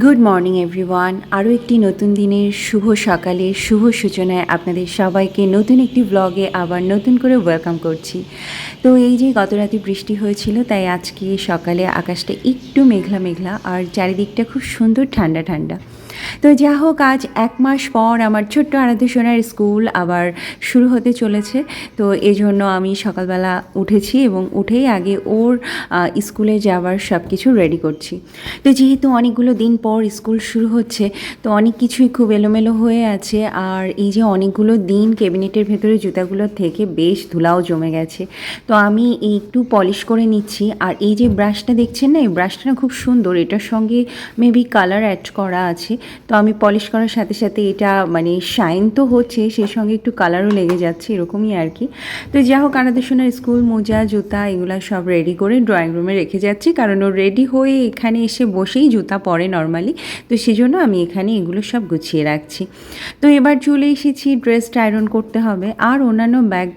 Good morning everyone আরও একটি নতুন দিনের শুভ সকালে শুভ সূচনায় আপনাদের সবাইকে নতুন একটি ব্লগে আবার নতুন করে ওয়েলকাম করছি। তো এই যে গত রাতে বৃষ্টি হয়েছিল, তাই আজকে সকালে আকাশটা একটু মেঘলা মেঘলা আর চারিদিকটা খুব সুন্দর ঠান্ডা ঠান্ডা তো যা হোক আজ এক মাস পর আমার ছোট্ট আরাধ্য সোনার স্কুল আবার শুরু হতে চলেছে। তো এই জন্য আমি সকালবেলা উঠেছি এবং উঠেই আগে ওর স্কুলে যাওয়ার সব কিছু রেডি করছি। তো যেহেতু অনেকগুলো দিন পর স্কুল শুরু হচ্ছে, তো অনেক কিছুই খুব এলোমেলো হয়ে আছে। আর এই যে অনেকগুলো দিন ক্যাবিনেটের ভেতরে জুতাগুলো থেকে বেশ ধুলাও জমে গেছে। তো আমি একটু পলিশ করে নিচ্ছি। আর এই যে ব্রাশটা দেখছেন না? এই ব্রাশটা না খুব সুন্দর। এটার সঙ্গে মেবি কালার অ্যাড করা আছে। তো আমি পলিশ করার সাথে সাথে এটা মানে শাইন তো হচ্ছে, সেই সঙ্গে একটু কালারও লেগে যাচ্ছে, এরকমই আর কি। তো যা হোক, আনাদের সোনার স্কুল মোজা, জুতা এগুলো সব রেডি করে ড্রয়িং রুমে রেখে যাচ্ছি। কারণ ও রেডি হয়ে এখানে এসে বসেই জুতা পরে নর্মালি তো সেজন্য আমি এখানে এগুলো সব গুছিয়ে রাখছি। তো এবার চলে এসেছি ড্রেসটা আয়রন করতে হবে। আর অন্যান্য ব্যাগ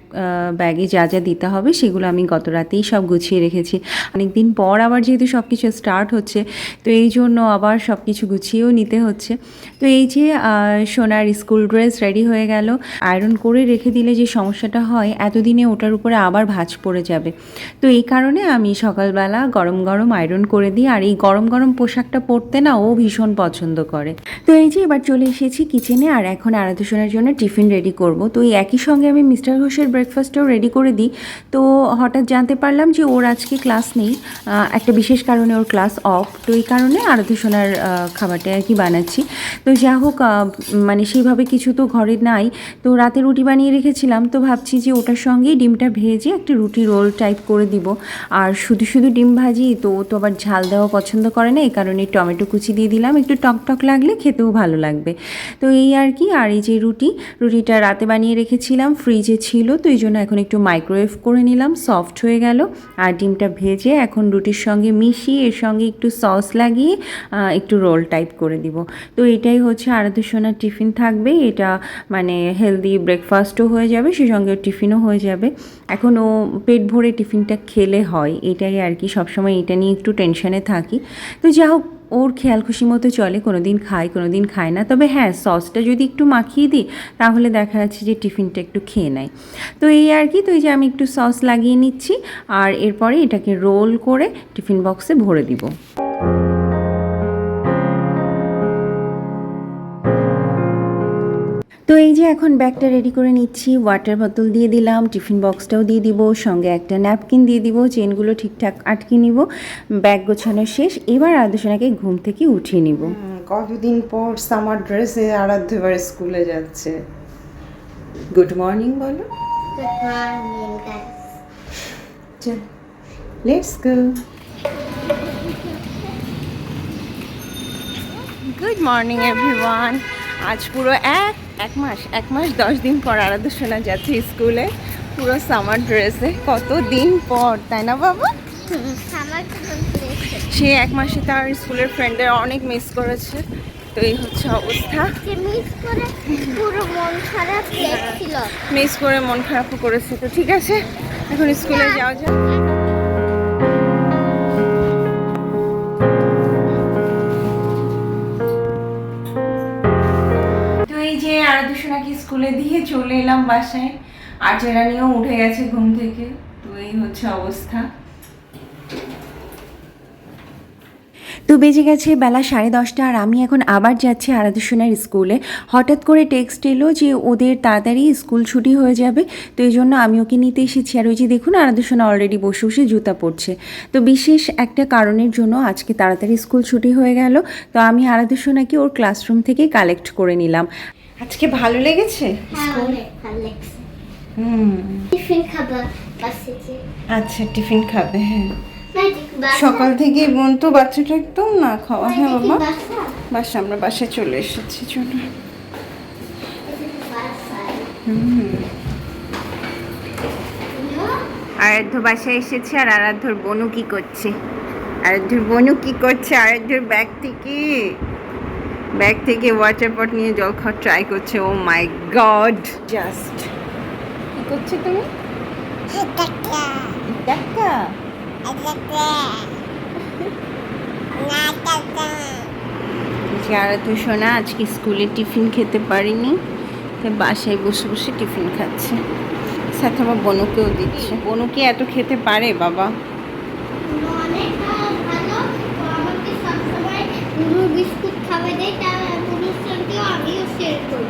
ব্যাগে যা যা দিতে হবে, সেগুলো আমি গত রাতেই সব গুছিয়ে রেখেছি। অনেকদিন পর আবার যেহেতু সব কিছু স্টার্ট হচ্ছে, তো এই জন্য আবার সব কিছু গুছিয়েও নিতে হচ্ছে। তো এই যে সোনার স্কুল ড্রেস রেডি হয়ে গেল, আয়রন করে রেখে দিলে যে সমস্যাটা হয়, এতদিনে ওটার উপরে আবার ভাঁজ পড়ে যাবে। তো এই কারণে আমি সকালবেলা গরম গরম আয়রন করে দিই, আর এই গরম গরম পোশাকটা পরতে না ও ভীষণ পছন্দ করে। তো এই যে, এবার চলে এসেছি কিচেনে, আর এখন আরাধনার জন্য টিফিন রেডি করব। তো এই একই সঙ্গে আমি মিস্টার ঘোষের ব্রেকফাস্টটাও রেডি করে দিই। তো হঠাৎ জানতে পারলাম যে, ওর আজকে ক্লাস নেই একটা বিশেষ কারণে ওর ক্লাস অফ তো এই কারণে আরাধনার খাবারটা আর কি বানাচ্ছি। তো যা হোক মানে সেইভাবে কিছু তো ঘরে নাই। তো রাতে রুটি বানিয়ে রেখেছিলাম, তো ভাবছি যে ওটার সঙ্গেই ডিমটা ভেজে একটা রুটি রোল টাইপ করে দিব। আর শুধু শুধু ডিম ভাজি, তো ও তো আবার ঝাল দেওয়া পছন্দ করে না, এই কারণে টমেটো কুচি দিয়ে দিলাম। একটু টক টক লাগলে খেতেও ভালো লাগবে। তো এই আর কি, আর এই যে রুটি, রুটিটা রাতে বানিয়ে রেখেছিলাম ফ্রিজে ছিল, তো এই জন্য এখন একটু মাইক্রোওয়েভ করে নিলাম সফট হয়ে গেল। আর ডিমটা ভেজে এখন রুটির সঙ্গে মিশিয়ে, এর সঙ্গে একটু সস লাগিয়ে একটু রোল টাইপ করে দিব। তো এটাই হচ্ছে আরাধ্য সোনার টিফিন থাকবে। এটা মানে হেলদি ব্রেকফাস্টও হয়ে যাবে, সেই সঙ্গে টিফিনও হয়ে যাবে। এখন ও পেট ভরে টিফিনটা খেলে হয়, এটাই আর কি। সবসময় এটা নিয়ে একটু টেনশনে থাকি। তো যা হোক, ওর খেয়াল খুশি মতো চলে কোনো দিন খায় কোনো দিন খায় না। তবে হ্যাঁ সসটা যদি একটু মাখিয়ে দিই, তাহলে দেখা যাচ্ছে যে টিফিনটা একটু খেয়ে নেয়। তো এই আর কি, তো এই যে আমি একটু সস লাগিয়ে নিচ্ছি, আর এরপরে এটাকে রোল করে টিফিন বক্সে ভরে দিব। তো এই যে এখন ব্যাগটা রেডি করে নিচ্ছি ওয়াটার বোতল দিয়ে দিলাম টিফিন বক্সটাও দিয়ে দিব সঙ্গে একটা ন্যাপকিন দিয়ে দিব চেনগুলো ঠিকঠাক আটকে নিব ব্যাগ গোছানো শেষ এবার আদর্শনাকে ঘুম থেকে উঠিয়ে নিব। কতদিন পর সামার ড্রেসে আরাধ্য এবার স্কুলে যাচ্ছে? গুড মর্নিং বলো. Let's go good morning everyone আজ পুরো এক এক মাস এক মাস দশ দিন পর আরাধ্য শোনা যাচ্ছে স্কুলে পুরো সামার ড্রেসে কত দিন পর তাই না বাবা? সে এক মাসে তার স্কুলের ফ্রেন্ডদের অনেক মিস করেছে। তো এই হচ্ছে অবস্থা। মিস করে মন খারাপ করেছে। তো ঠিক আছে এখন স্কুলে যাওয়া যাক। স্কুলে দিয়ে চলে এলাম বাসায়। আর উঠে গেছে ঘুম থেকে। তো এই হচ্ছে অবস্থা। তো বেজে গেছে বেলা সাড়ে দশটা আর আমি এখন আবার যাচ্ছি আরাধনার স্কুলে। হঠাৎ করে টেক্সট এলো যে ওদের তাড়াতাড়ি স্কুল ছুটি হয়ে যাবে। তো এই জন্য আমি ওকে নিতে এসেছি। আর ওই যে দেখুন আরাধনা অলরেডি বসে বসে জুতা পরছে। তো বিশেষ একটা কারণের জন্য আজকে তাড়াতাড়ি স্কুল ছুটি হয়ে গেল। তো আমি আরাধনাকে ওর ক্লাসরুম থেকে কালেক্ট করে নিলাম। আজকে ভালো লেগেছে? হ্যাঁ ভালো লাগছে। হুম। টিফিন যে আচ্ছা টিফিন খাবে হ্যাঁ। সকাল থেকে বোন তো বাচ্চাটা একদম না খাওয়া হ্যাঁ বাবা? বাসা? আমরা বাসায় চলে এসেছি চলো। আরাধ্য বাসায় এসেছে আর আরাধ্যর বনু কি করছে? আরাধ্যর বনু কি করছে? আরাধ্যর ব্যাগ থেকে। ব্যাগ থেকে ওয়াটার পট নিয়ে জল খাওয়ার ট্রাই করছে ও মাই গড জাস্ট কি করছে তুমি? টাকা যে আরাধ্য সোনা আজকে স্কুলে টিফিন খেতে পারিনি তাই বাসায় বসে বসে টিফিন খাচ্ছে। সাথে আমার বনুকেও দিচ্ছে। বনু কি এত খেতে পারে বাবা? অনেক ভালো খাওয়াই দেয় তার গুঁড়োর আমিও শেয়ার করি।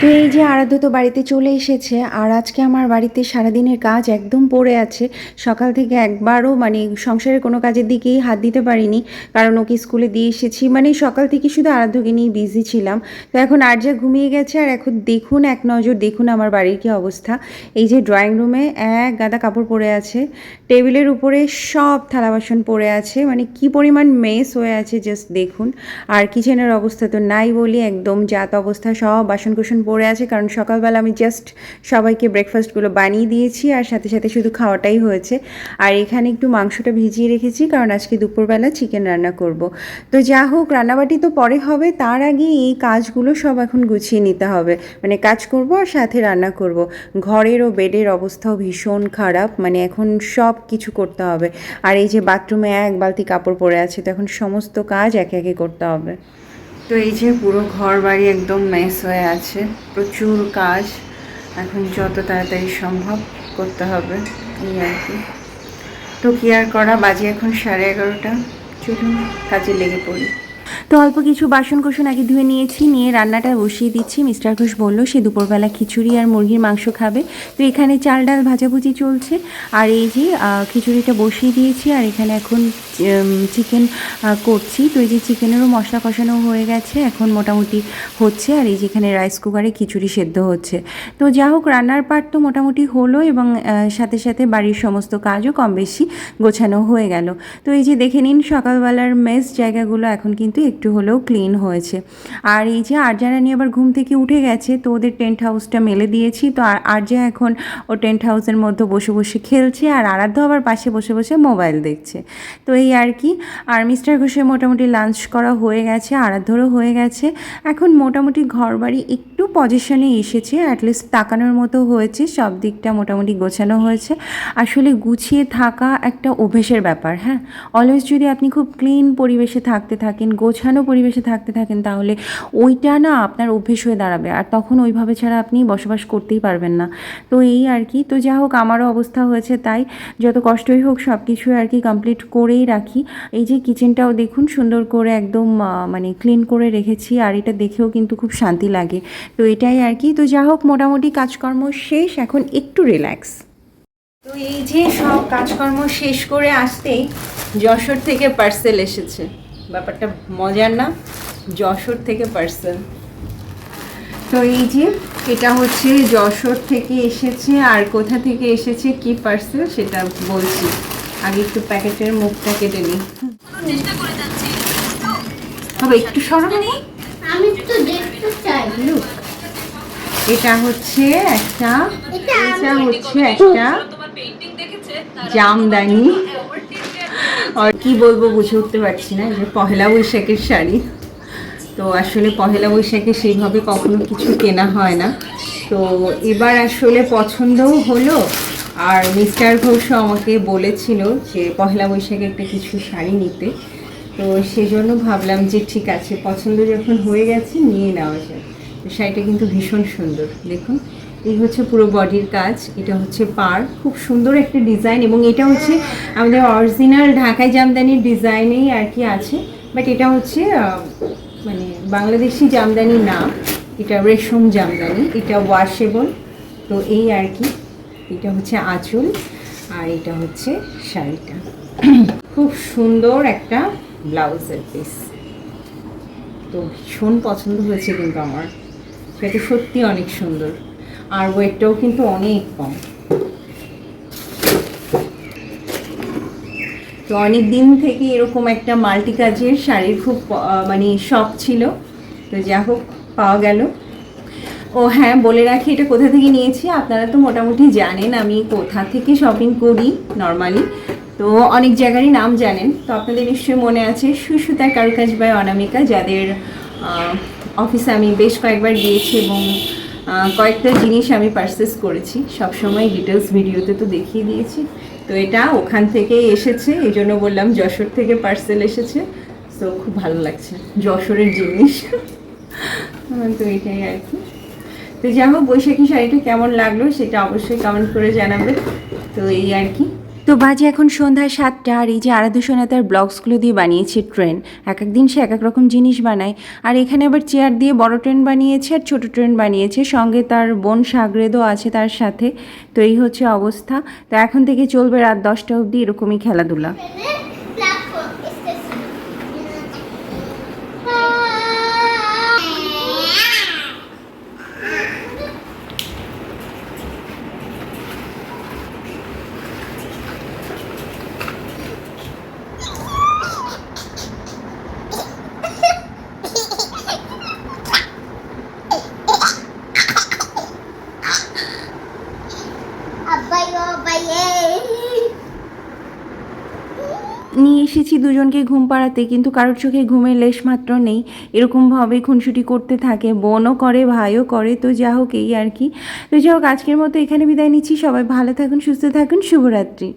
তো এই যে আরাধ্য তো বাড়িতে চলে এসেছে, আর আজকে আমার বাড়িতে সারাদিনের কাজ একদম পড়ে আছে। সকাল থেকে একবারও মানে সংসারের কোনো কাজের দিকেই হাত দিতে পারিনি, কারণ ওকে স্কুলে দিয়ে এসেছি। মানে সকাল থেকে শুধু আরাধ্যকে নিয়ে বিজি ছিলাম। তো এখন আর্যা ঘুমিয়ে গেছে, আর এখন দেখুন এক নজর, দেখুন আমার বাড়ির কী অবস্থা। এই যে ড্রয়িং রুমে এক গাদা কাপড় পরে আছে, টেবিলের উপরে সব থালা বাসন পড়ে আছে। মানে কি পরিমাণ মেস হয়ে আছে জাস্ট দেখুন। আর কিচেনের অবস্থা তো নাই বলি, একদম জাত অবস্থা, সব বাসন কুসন পড়ে আছে, কারণ সকালবেলা আমি জাস্ট সবাইকে ব্রেকফাস্টগুলো বানিয়ে দিয়েছি আর সাথে সাথে শুধু খাওয়াটাই হয়েছে। আর এখানে একটু মাংসটা ভিজিয়ে রেখেছি, কারণ আজকে দুপুরবেলা চিকেন রান্না করব। তো যা হোক, রান্নাবাটি তো পরে হবে, তার আগে এই কাজগুলো সব এখন গুছিয়ে নিতে হবে। মানে কাজ করব আর সাথে রান্না করব। ঘরের ও বেডের অবস্থাও ভীষণ খারাপ মানে এখন সব কিছু করতে হবে। আর এই যে বাথরুমে এক বালতি কাপড় পরে আছে, তো এখন সমস্ত কাজ একে একে করতে হবে। তো এই যে পুরো ঘর বাড়ি একদম মেস হয়ে আছে, প্রচুর কাজ, এখন যত তাড়াতাড়ি সম্ভব করতে হবে, এই আর কি। তো কি আর করা, বাজে এখন সাড়ে এগারোটা, চলুন কাজে লেগে পড়ি। তো অল্প কিছু বাসন কোসন আগে ধুয়ে নিয়েছি, নিয়ে রান্নাটা বসিয়ে দিচ্ছি। মিস্টার ঘোষ বলল, সে দুপুরবেলা খিচুড়ি আর মুরগির মাংস খাবে। তো এখানে চাল ডাল ভাজাভুজি চলছে। আর এই যে খিচুড়িটা বসিয়ে দিয়েছি, আর এখানে এখন চিকেন করছি। তো এই যে চিকেনেরও মশলা কষানো হয়ে গেছে, এখন মোটামুটি হচ্ছে। আর এই যে এখানে রাইস কুকারে খিচুড়ি সেদ্ধ হচ্ছে। তো যা হোক, রান্নার পার্ট তো মোটামুটি হলো এবং সাথে সাথে বাড়ির সমস্ত কাজও কম বেশি গোছানো হয়ে গেল। তো এই যে দেখে নিন, সকালবেলার মেস জায়গাগুলো এখন কিন্তু একটু হলেও ক্লিন হয়েছে। আর এই যে আরজানা নিয়ে আবার ঘুম থেকে উঠে গেছে, তো ওদের টেন্ট হাউসটা মেলে দিয়েছি। তো আর আরজা এখন ও টেন্ট হাউসের মধ্যে বসে বসে খেলছে আর আরাধ্য আবার পাশে বসে বসে মোবাইল দেখছে। তো এই আর কি। আর মিস্টার ঘোষের মোটামুটি লাঞ্চ করা হয়ে গেছে, আরাধ্যরও হয়ে গেছে। এখন মোটামুটি ঘর বাড়ি একটু পজিশনে এসেছে অ্যাটলিস্ট তাকানোর মতো হয়েছে, সব দিকটা মোটামুটি গোছানো হয়েছে। আসলে গুছিয়ে থাকা একটা অভ্যেসের ব্যাপার হ্যাঁ? অলওয়েজ যদি আপনি খুব ক্লিন পরিবেশে থাকতে থাকেন গোছানো পরিবেশে থাকতে থাকেন, তাহলে ওইটা না আপনার অভ্যেস হয়ে দাঁড়াবে। আর তখন ওইভাবে ছাড়া আপনি বসবাস করতেই পারবেন না। তো এই আর কি। তো যা হোক, আমারও অবস্থা হয়েছে তাই। যত কষ্টই হোক সব কিছু আর কি কমপ্লিট করেই রাখি। এই যে কিচেনটাও দেখুন, সুন্দর করে একদম মানে ক্লিন করে রেখেছি। আর এটা দেখেও কিন্তু খুব শান্তি লাগে। তো এটাই আর কি। তো যা হোক, মোটামুটি কাজকর্ম শেষ। এখন একটু রিল্যাক্স তো এই যে সব কাজকর্ম শেষ করে আসতেই যশোর থেকে পার্সেল এসেছে। ব্যাপারটা মজার না যশোর থেকে পার্সেল তো এই যে এটা হচ্ছে যশোর থেকে এসেছে আর কোথা থেকে এসেছে কি পার্সেল সেটা বলছি। আগে একটু প্যাকেটের মুখটা কেটে নিই। তবে একটু সরানো আমি তো দেখতে চাই লুক এটা হচ্ছে একটা এটা হচ্ছে একটা জামদানি। আর কি বলব বুঝে উঠতে পারছি না যে পহেলা বৈশাখের শাড়ি। তো আসলে পহেলা বৈশাখে সেইভাবে কখনো কিছু কেনা হয় না। তো এবার আসলে পছন্দও হলো, আর মিস্টার ঘোষও আমাকে বলেছিল যে পহেলা বৈশাখে একটা কিছু শাড়ি নিতে। তো সেজন্য ভাবলাম যে ঠিক আছে, পছন্দ যখন হয়ে গেছে, নিয়ে নেওয়া যায় শাড়িটা কিন্তু ভীষণ সুন্দর, দেখুন। এই হচ্ছে পুরো বডির কাজ, এটা হচ্ছে পার। খুব সুন্দর একটা ডিজাইন এবং এটা হচ্ছে আমাদের অরিজিনাল ঢাকাই জামদানির ডিজাইনেই আর কি আছে। বাট এটা হচ্ছে মানে বাংলাদেশি জামদানি না, এটা রেশম জামদানি, এটা ওয়াশেবল তো এই আর কি, এটা হচ্ছে আঁচল আর এটা হচ্ছে শাড়িটা। খুব সুন্দর একটা ব্লাউজের পিস তো ভীষণ পছন্দ হয়েছে কিন্তু আমার। সেটা সত্যি অনেক সুন্দর। আর ওয়েটটাও কিন্তু অনেক কম। তো অনেক দিন থেকে এরকম একটা মাল্টি কাজের শাড়ির খুব মানে শখ ছিল। তো যা হোক, পাওয়া গেল। ও হ্যাঁ বলে রাখি, এটা কোথা থেকে নিয়েছি? আপনারা তো মোটামুটি জানেন, আমি কোথা থেকে শপিং করি নর্মালি তো অনেক জায়গারই নাম জানেন। তো আপনাদের নিশ্চয়ই মনে আছে সুসুতার কারুকাজ বাই অনামিকা, যাদের অফিসে আমি বেশ কয়েকবার গিয়েছি এবং কয়েকটা জিনিস আমি পারচেস করেছি। সবসময় ডিটেলস ভিডিওতে তো দেখিয়ে দিয়েছি। তো এটা ওখান থেকেই এসেছে, এই জন্য বললাম যশোর থেকে পার্সেল এসেছে। তো খুব ভালো লাগছে, যশোরের জিনিস। তো এটাই আর কি। তো যাই হোক, বৈশাখী শাড়িটা কেমন লাগল সেটা অবশ্যই কমেন্ট করে জানাবে। তো এই আর কি। তো বাজে এখন সন্ধ্যা সাতটা আর এই যে আরাধ্যসোনা তার ব্লগসগুলো দিয়ে বানিয়েছে ট্রেন। এক এক দিন সে এক এক রকম জিনিস বানায়। আর এখানে আবার চেয়ার দিয়ে বড় ট্রেন বানিয়েছে আর ছোট ট্রেন বানিয়েছে। সঙ্গে তার বোন সাগরেদও আছে তার সাথে। তো এই হচ্ছে অবস্থা। তো এখন থেকে চলবে রাত দশটা অবধি এরকমই খেলাধুলা। নিয়ে এসেছি দুজনকে ঘুম পাড়াতে, কিন্তু কারোর চোখে ঘুমের লেশ মাত্র নেই। এরকমভাবে খুনসুটি করতে থাকে, বোনও করে, ভাইও করে, তো যা হোক এই আর কি। তো যা হোক, আজকের মতো এখানে বিদায় নিচ্ছি। সবাই ভালো থাকুন, সুস্থ থাকুন, শুভরাত্রি।